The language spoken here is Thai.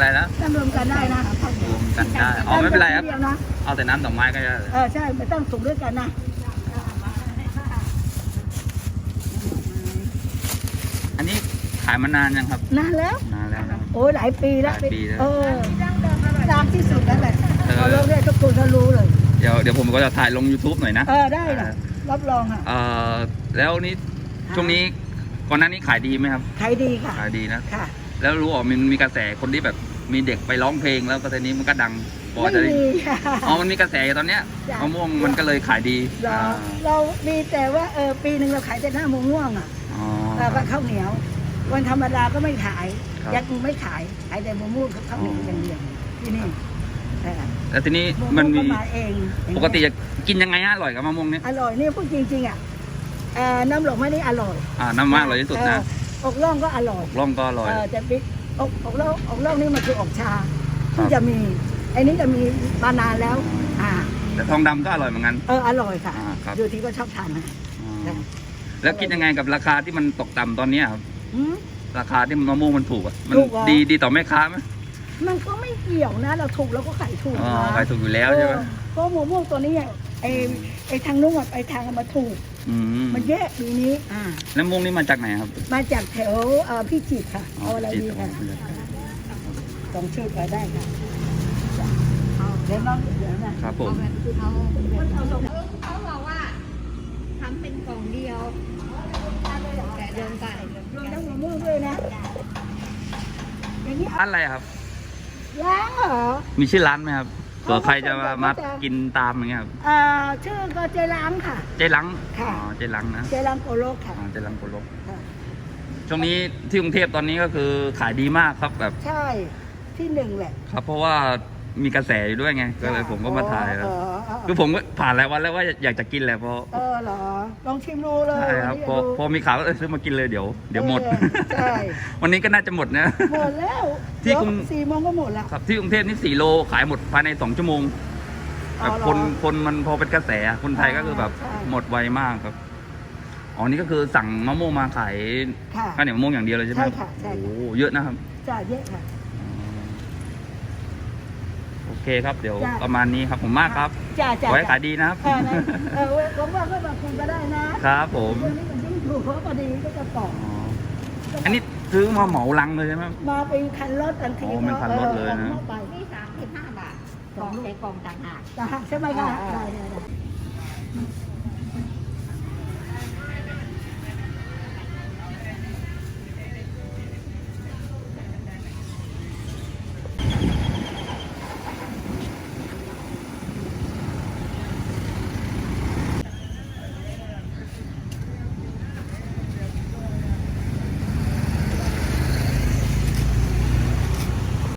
อะไรนะน้ำรวมกันได้นะรวมกันได้อ๋อไม่เป็นไรครับดียวนะเอาแต่น้ำดอกไม้ก็ได้เออใช่ไม่ต้องสุกด้วยกันนะอันนี้ขายมานานยังครับนานแล้วนานแล้วนะโอ้ยหลายปีแล้วหลายปีแล้วเออตามที่สุดนั่นแหละเออพอเลิกได้ทุกคนเขารู้เลย เดี๋ยวเดี๋ยวผมก็จะถ่ายลง YouTube หน่อยนะเออได้นะรับรองอะเอ่อแล้วนี่ช่วงนี้ก่อนหน้านี้ขายดีไหมครับ ขายดีค่ะ ขายดีนะ ค่ะ แล้วรู้ว่ามันมีกระแสคนที่แบบ มีเด็กไปร้องเพลงแล้วก็ทีนี้มันก็ดังพอไม่จะได้มีค่ะ อ๋อมันมีกระแสอยู่ตอนเนี้ยจ้ะ มะม่วงมันก็เลยขายดีเราอ่าเรามีแต่ว่าเออปีหนึ่งเราขายแต่หน้ามะม่วงอะอ๋อเออกับข้าวเหนียว วันธรรมดาก็ไม่ขายครับ ยักษ์ไม่ขายขายแต่มะม่วงกับข้าวเหนียวอย่างเดียวที่นี่เออแล้วทีนี้มะม่วงมันมีก็มาเองอย่างเงี้ยปกติจะกินยังไงฮะอร่อยกับมะม่วงเนี่ยอร่อยนี่พูดจริงๆอะเอ่อน้ำหลงไม่ได้อร่อยอ่าน้ำมากอร่อยที่สุดนะเอออกล่องก็อร่อยร่องก็อร่อย เออแต่บิ๊ก อกอกล่องอกล่องนี่มันคืออกชาครัที่บจะมีไอ้นี้จะมีมานานแล้ว อ่า แต่ทองดำก็อร่อยเหมือนกัน เอออร่อยค่ะอ่าครับ อยู่ที่ก็ชอบทานนะอ๋อแล้วคิดยังไงกับราคาที่มันตกต่ำตอนเนี้ยครับอืม ราคาที่มะม่วงมันถูกอะมันถูกเหรอ ดีดีต่อแม่ค้าไหมมันก็ไม่เกี่ยวนะ เราถูกเราก็ขายถูกอ๋อนะขายถูกอยู่แล้วใช่ไหมเออเพราะหมูม่วงตัวนี้อะไอ้ไอ้ทางนู้นอะไปทางมาถูก อืมมันแยกปีนี้อ่า แล้วมะม่วงนี่มาจากไหนครับมาจากแถวเอ่อพี่จิตรค่ะอ๋อเอาอะไรจิตดีรค่ะอ๋อสองชื่อไปได้ค่ะจ้ะเดี๋ยวน้องเดี๋ยวนะครับผมเขาบอกว่าทำเป็นกล่องเดียวแต่เดินไปรวมทั้งหมูม่วงด้วยนะอย่างนี้ร้านอะไรครับ ล้างเหรอ มีชื่อร้านไหมครับ เผื่อใครจะมาเขาจะมากินตามอย่างเงี้ยครับอ่าชื่อก็เจล้างค่ะ เจ๊ลังค่ะ อ๋อเจ๊ลังนะเจล้างโกโลกค่ะอ๋อเจ๊ลังโกลกค่ะ ช่วงนี้ที่กรุงเทพตอนนี้ก็คือขายดีมากครับแบบ ใช่ที่หนึ่งแหละ ครับเพราะว่า มีกระแสอยู่ด้วยไงก็เลยผมก็มาถ่ายเอแล้วอเออคือผมก็ผ่านหลายวันแล้วว่าอยากจะกินแหละเพราะเออเหรอ ลองชิมดูเลยใช่ครับวันนี้พอดูพอมีข่าวก็เออซื้อมากินเลยเดี๋ยวเดี๋ยวหมด เออใช่ วันนี้ก็น่าจะหมดนะ หมดแล้วที่กรุง เดี๋ยวสี่โมงก็หมดละ ครับที่กรุงเทพนี่สี่โลขายหมดภายในสองชั่วโมงอ๋แบอบเหรอคนคนมันพอเป็นกระแสอะคนไทยก็คือแบบใช่ หมดไวมากครับอ๋อนี่ก็คือสั่งมะม่วงมาขายค่ะ ข้าวเหนียวมะม่วงอย่างเดียวเลยใช่ไหมใช่ค่ะใช่ค่ะ โอ้โหเยอะนะครับ จ่ายเยอะค่ะ โอเคครับเดี๋ยวจ้ะ ประมาณนี้ครับผมมากครับจ่าจ่าขอให้ขายดีนะครับ เออนะเออผมว่าก็มาคุยก็ได้นะครับผมเรื่องนี้มันยิ่งถูกเพราะพอดีก็จะต่อ อ๋ออันนี้ซื้อมาเหมาลังเลยใช่ไหม มาเป็นคันรถทันทีอ๋อเป็นคันรถเลยนะ อออาไปนี่สามสิบห้าบาทกล่องใส่กล่องต่างหากต่างหากใช่ไหมคะอ่าได้ได้ได้